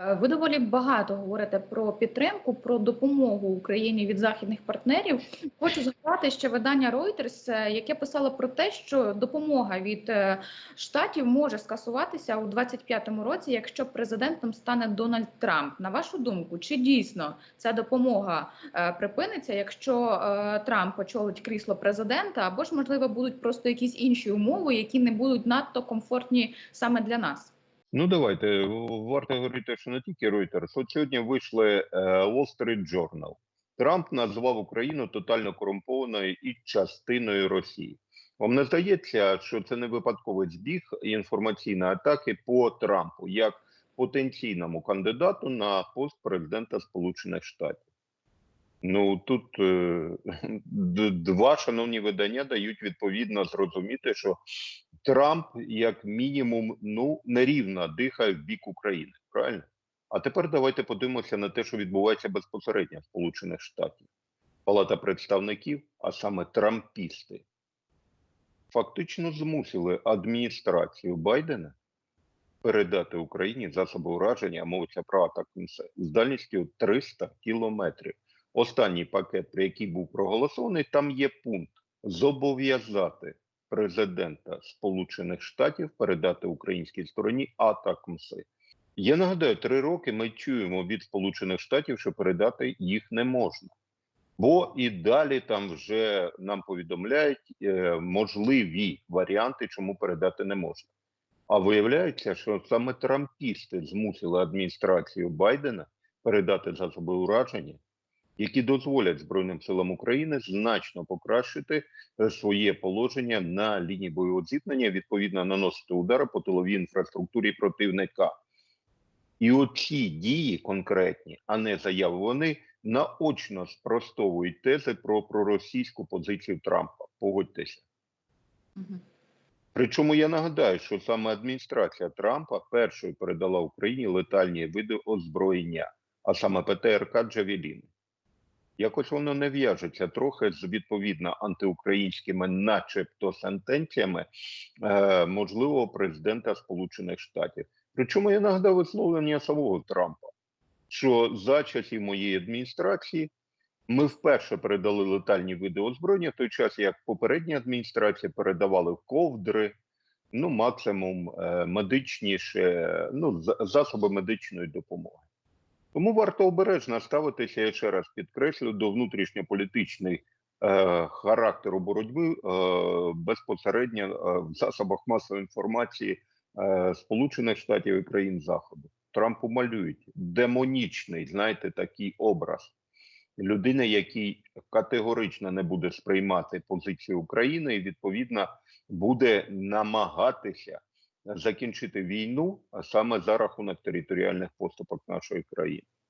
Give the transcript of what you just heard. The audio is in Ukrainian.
Е, Ви доволі багато говорите про підтримку, про допомогу Україні від західних партнерів. Хочу згадати ще видання Reuters, е, яке писало про те, що допомога від е, штатів може скасуватися у 25-му році, якщо президентом стане Дональд Трамп. На вашу думку, чи дійсно ця допомога припиниться, якщо Трамп очолить крісло президента, або ж можливо будуть просто якісь інші умови, які не будуть надто комфортні саме для нас? Ну, давайте варто говорити, що не тільки Reuters. От сьогодні вийшли е, Wall Street Journal. Трамп назвав Україну тотально корумпованою і частиною Росії. Вам не здається, що це не випадковий збіг інформаційної атаки по Трампу як потенційному кандидату на пост президента Сполучених Штатів? Ну тут е, два шановні видання дають відповідно зрозуміти, що Трамп, як мінімум, ну нерівно дихає в бік України. Правильно? А тепер давайте подивимося на те, що відбувається безпосередньо в Сполучених Штатів. Палата представників, а саме трампісти, фактично змусили адміністрацію Байдена передати Україні засоби ураження, мовиться про атаку з дальністю 300 кілометрів. Останній пакет, про який був проголосований, там є пункт зобов'язати президента Сполучених Штатів передати українській стороні атакмси. Я нагадаю, три роки ми чуємо від Сполучених Штатів, що передати їх не можна. Бо і далі там вже нам повідомляють е, можливі варіанти, чому передати не можна. А виявляється, що саме трампісти змусили адміністрацію Байдена передати засоби ураження, які дозволять Збройним силам України значно покращити е, своє положення на лінії бойового зіткнення, відповідно наносити удари по тиловій інфраструктурі противника. І оці дії конкретні, а не заяви, вони наочно спростовують тези про проросійську позицію Трампа. Погодьтеся. Причому я нагадаю, що саме адміністрація Трампа першою передала Україні летальні види озброєння, а саме ПТРК Джавеліни. Якось воно не в'яжеться трохи з відповідно антиукраїнськими, начебто, сентенціями е, можливого президента Сполучених Штатів. Причому я нагадав висловлення самого Трампа, що за часів моєї адміністрації ми вперше передали летальні види озброєння, в той час як попередні адміністрації передавали ковдри, ну максимум е, медичніше, ну засоби медичної допомоги. Тому варто обережно ставитися, я ще раз підкреслю, до внутрішньополітичних е, характеру боротьби е, безпосередньо е, в засобах масової інформації е, Сполучених Штатів і країн Заходу. Трампу малюють демонічний, знаєте, такий образ людини, який категорично не буде сприймати позицію України, і відповідно буде намагатися закінчити війну а саме за рахунок територіальних поступок нашої країни.